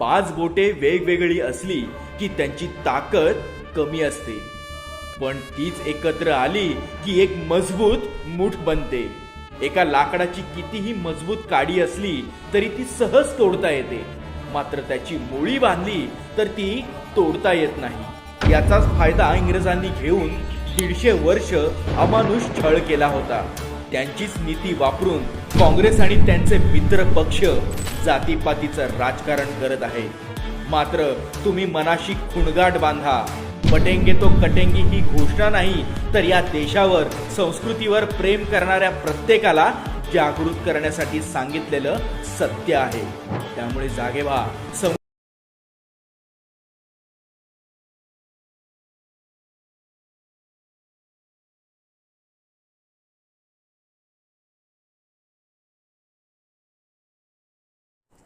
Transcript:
पाच बोटे वेगवेगळी असली की त्यांची ताकद कमी असते. पण तीच एकत्र आली की एक मजबूत मूठ बनते. एका लाकडाची कितीही मजबूत काडी असली तरी ती सहज तोडता येते. मात्र त्याची मुळी बांधली तर ती तोडता येत नाही. याचाच फायदा इंग्रजांनी घेऊन दीडशे वर्ष अमानुष छळ केला होता. त्यांचीच नीती वापरून काँग्रेस आणि त्यांचे मित्र पक्ष जातीपातीचं राजकारण करत आहे. मात्र तुम्ही मनाशी खुणगाट बांधा. पटेंगे तो कटेंगी ही घोषणा नाही तर या देशावर संस्कृतीवर प्रेम करणाऱ्या प्रत्येकाला जागृत करण्यासाठी सांगितलेलं सत्य आहे. त्यामुळे जागे व्हा.